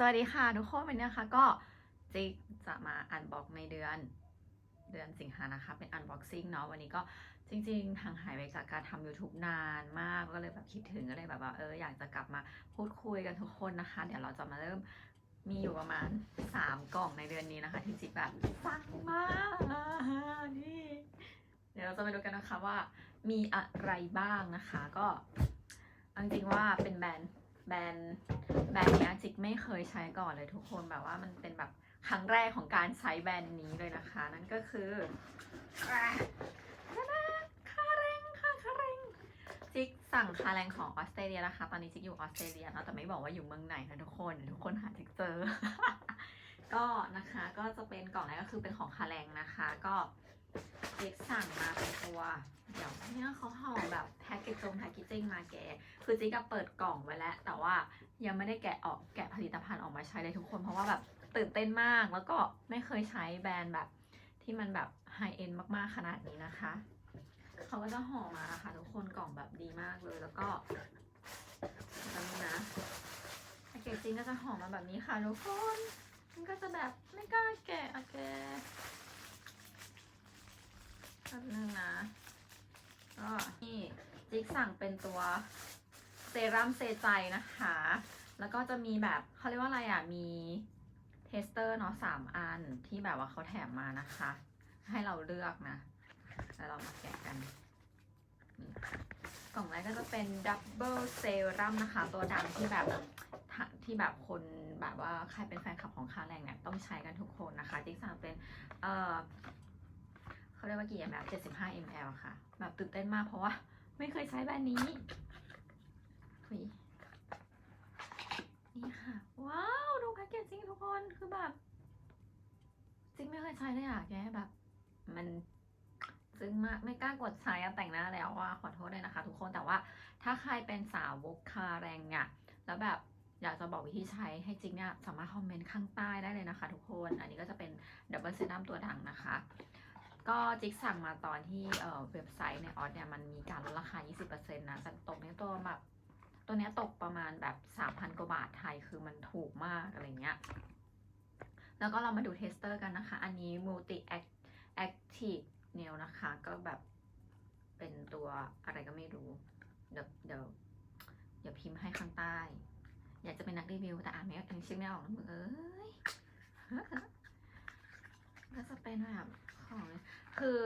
สวัสดีค่ะทุกคนวันนี้นะคะก็จิกจะมาอันบ็อกในเดือนเดือนสิงหานะคะ เป็นอันบ็อกซิ่งเนาะวันนี้ก็จริงๆทางหายไปจากการทำ YouTube นานมากก็เลยแบบคิดถึงก็เลยแบบว่าเอออยากจะกลับมาพูดคุยกันทุกคนนะคะ เดี๋ยวเราจะมาเริ่มมีอยู่ประมาณ 3 กล่องในเดือนนี้นะคะที่จิกแบบสั่งมานี่เดี๋ยวเราจะมาดูกันนะคะว่ามีอะไรบ้างนะคะ ก็จริงๆว่าเป็นแบรนด์แบรนด์ แบรนด์นี้จิกไม่เคยใช้ก่อนเลยทุกคนแบบว่ามันเป็นแบบครั้งแรกของการใช้แบรนด์นี้เลยนะคะ นั่นก็คือคาแรงค่ะคาแรงจิกสั่งคาแรงของออสเตรเลียนะคะ ตอนนี้จิกอยู่ออสเตรเลียเนาะแต่ไม่บอกว่าอยู่เมืองไหนนะทุกคนทุกคนหาจิกเจอ ก็นะคะก็จะเป็นกล่องแรกก็คือเป็นของคาแรงนะคะ ก็ จิกสั่งมาเป็นตัว เดี๋ยวเนี่ยเขาห่อแบบแพ็กเกจจงแพ็กเกจจิ้งมาแก คือจิ๊กก็เปิดกล่องไว้แล้ว แต่ว่ายังไม่ได้แกะออกแกะผลิตภัณฑ์ออกมาใช้เลยทุกคนเพราะว่าแบบตื่นเต้นมากแล้วก็ไม่เคยใช้แบรนด์แบบที่มันแบบไฮเอ็นมากๆขนาดนี้นะคะเขาก็จะห่อมานะคะทุกคนกล่องแบบดีมากเลยแล้วก็ตอนนี้นะแพคเกจจิ้งก็จะห่อมาแบบนี้ค่ะทุกคนมันก็จะแบบไม่กล้าแกะอะแกแป๊บนึงนะ ก็นี่จิ๊ก สั่งเป็นตัวเซรั่มเซใจนะคะ แล้วก็จะมีแบบเขาเรียกว่าอะไรอะ มีเทสเตอร์เนาะสามอันที่แบบว่าเขาแถมมานะคะ ให้เราเลือกนะ แล้วเรามาแกะกัน กล่องแรกก็จะเป็นดับเบิลเซรั่มนะคะ ตัวดำที่แบบที่แบบคนแบบว่าใครเป็นแฟนคลับของคาแรงเนี่ยต้องใช้กันทุกคนนะคะจิ๊กสั่งเป็น เอ่อเขาเรียกว่ากี่ ml 75 ml ค่ะ แบบตื่นเต้นมากเพราะว่า ไม่เคยใช้แบรนด์นี้หุยนี่ค่ะ ว้าว ดูแพ็กเกจจิ้งทุกคนคือแบบจริงไม่เคยใช้เลยอะแกแบบ มันซึ้งมากไม่กล้ากดใช้แต่งหน้าแล้วว่าขอโทษเลยนะคะ ทุกคนแต่ว่าถ้าใครเป็นสาวกคาแรงอะแล้วแบบอยากจะบอกวิธีใช้ให้จริงเนี่ยสามารถคอมเมนต์ข้างใต้ได้เลยนะคะ ทุกคน อันนี้ก็จะเป็นดับเบิลเซรั่มตัวดังนะคะ ก็จิกสั่งมาตอนที่เอ่อเว็บไซต์ในออสเนี่ยมันมีการลดราคา 20%นะแต่ตกในตัวแบบตัวเนี้ยตกประมาณแบบ 3,000 กว่าบาทไทยคือมันถูกมากอะไรเงี้ย แล้วก็เรามาดูเทสเตอร์กันนะคะ อันนี้ Multi Active Nail นะคะ ก็แบบเป็นตัวอะไรก็ไม่รู้ เดี๋ยวเดี๋ยวเดี๋ยวพิมพ์ให้ข้างใต้ อยากจะเป็นนักรีวิว แต่อ่านไม่อ่านชื่อไม่ออกนะมึงเอ้ยก็จะเป็นแบบ ของคือ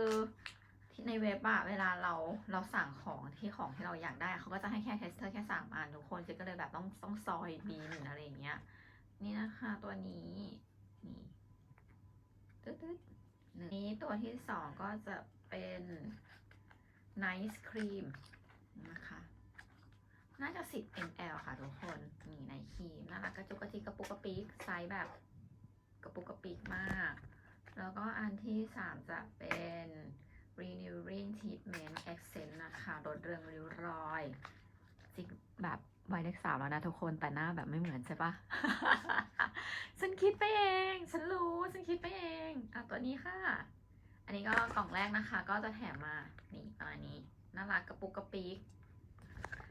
ในเว็บอะเวลาเราเราสั่งของที่ของที่เราอยากได้เขาก็จะให้แค่เทสเตอร์แค่สามอันทุกคนจิก็เลยแบบต้องต้องซอยบินอะไรอย่างเงี้ย นี่นะคะตัวนี้นี่ตึ๊ดตึ๊ดน,นี้ตัวที่สองก็จะเป็น Nice Cream นะคะน่าจะ 10 ml ค่ะทุกคน นี่ในครีมน่ารักกระจุกกระจิกกระปุกกระปิกไซส์แบบกระปุกกระปิกมาก แล้วก็อันที่ 3 จะเป็น renewing treatment accent นะคะลดเรืองริ้วรอยจริงแบบวัยเลขสาวแล้วนะทุกคนแต่หน้าแบบไม่เหมือนใช่ปะฉันคิดไปเอง ฉันรู้ ฉันคิดไปเองอะตัวนี้ค่ะ อันนี้ก็กล่องแรกนะคะ ก็จะแถมมานี่ประมาณนี้น่ารักกระปุกกระปิก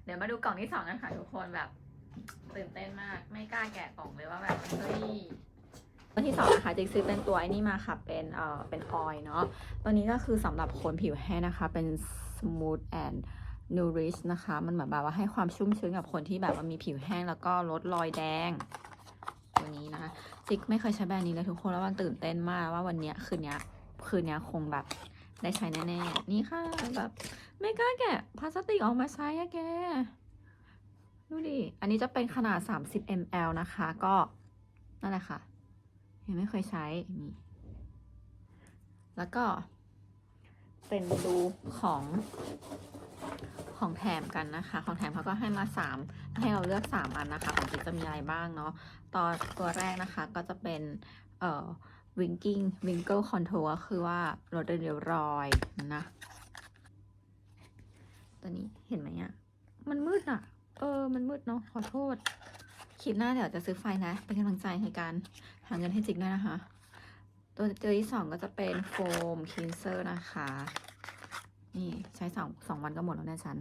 เดี๋ยวมาดูกล่องที่สองกันค่ะทุกคนแบบตื่นเต้นมาก ไม่กล้าแกะกล่องเลยว่าแบบเฮ้ย ตัวที่สองนะคะจิกซื้อเป็นตัวไอ้นี่มาค่ะ เป็นเอ่อเป็นออยเนาะตัวนี้ก็คือสำหรับคนผิวแห้งนะคะ เป็น smooth and nourish นะคะ มันเหมือนแบบว่าให้ความชุ่มชื้นกับคนที่แบบว่ามีผิวแห้งแล้วก็ลดรอยแดง ตัวนี้นะคะจิกไม่เคยใช้แบรนด์นี้เลยทุกคนแล้วมันตื่นเต้นมากว่าวันเนี้ยคืนเนี้ยคืนเนี้ยคงแบบได้ใช้แน่ๆ นี่ค่ะ แบบไม่กล้าแกะพลาสติกออกมาใช้อะแก ดูดิ อันนี้จะเป็นขนาด 30 ml นะคะ ก็นั่นแหละค่ะ ยังไม่เคยใช้นี่แล้วก็ เป็นดูของของแถมกันนะคะ ของแถมเขาก็ให้มาสามให้เราเลือกสามอันนะคะ ของจิจะมีอะไรบ้างเนาะตอนตัวแรกนะคะก็จะเป็นเอ่อ winking winkle contour ก็คือว่าลดเรียวรอยนะ ตัวนี้เห็นไหมอะมันมืดอะเออ มันมืดเนาะขอโทษ คลิปหน้าเดี๋ยวจะซื้อไฟนะเป็นกำลังใจในการหาเงินให้จิกด้วยนะคะ ตัวตัวที่สองก็จะเป็นโฟมคลีนเซอร์นะคะ นี่ใช้สองสองวันก็หมดแล้วนะฉัน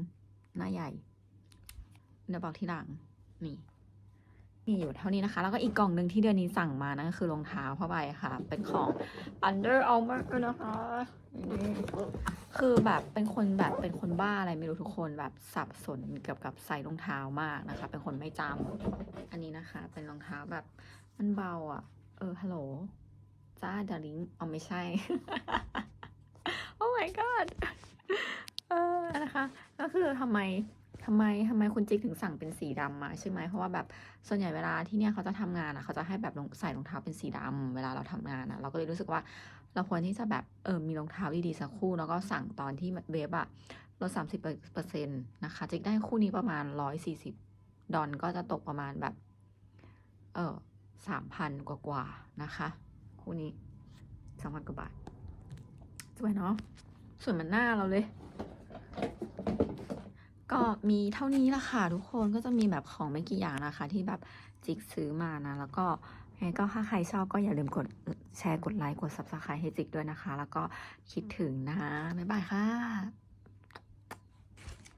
หน้าใหญ่ เดี๋ยวบอกทีหลังนี่ มีอยู่เท่านี้นะคะ แล้วก็อีกกล่องหนึ่งที่เดือนนี้สั่งมานั่นก็คือรองเท้าผ้าใบค่ะ เป็นของ Under Armour นะคะนี่คือแบบเป็นคนแบบเป็นคนบ้าอะไรไม่รู้ทุกคนแบบสับสนเกี่ยวกับใส่รองเท้ามากนะคะ เป็นคนไม่จำอันนี้นะคะ เป็นรองเท้าแบบมันเบาอะ เออฮัลโหลจ้าดาริงเอาไม่ใช่ โอ้ my god เออนะคะ ก็คือทำไม ทำไมทำไมคุณจิ๊กถึงสั่งเป็นสีดำมาใช่ไหมเพราะว่าแบบส่วนใหญ่เวลาที่เนี่ยเขาจะทำงานอะเขาจะให้แบบใส่รองเท้าเป็นสีดำเวลาเราทำงานอะ เราก็เลยรู้สึกว่าเราควรที่จะแบบเออมีรองเท้าดีๆสักคู่ แล้วก็สั่งตอนที่เว็บอะลดสามสิบเปอร์เซ็นต์นะคะจิ๊กได้คู่นี้ประมาณร้อยสี่สิบดอลก็จะตกประมาณแบบ เออสามพันกว่าๆนะคะ คู่นี้สามพันกว่าบาทสวยเนาะส่วนมันหน้าเราเลย ก็มีเท่านี้ละค่ะทุกคนก็จะมีแบบของไม่กี่อย่างนะคะ ที่แบบจิกซื้อมานะ แล้วก็ไงก็ถ้าใครชอบก็อย่าลืมกดแชร์กดไลค์กด subscribe ให้จิกด้วยนะคะ แล้วก็คิดถึงนะ บ๊ายบายค่ะ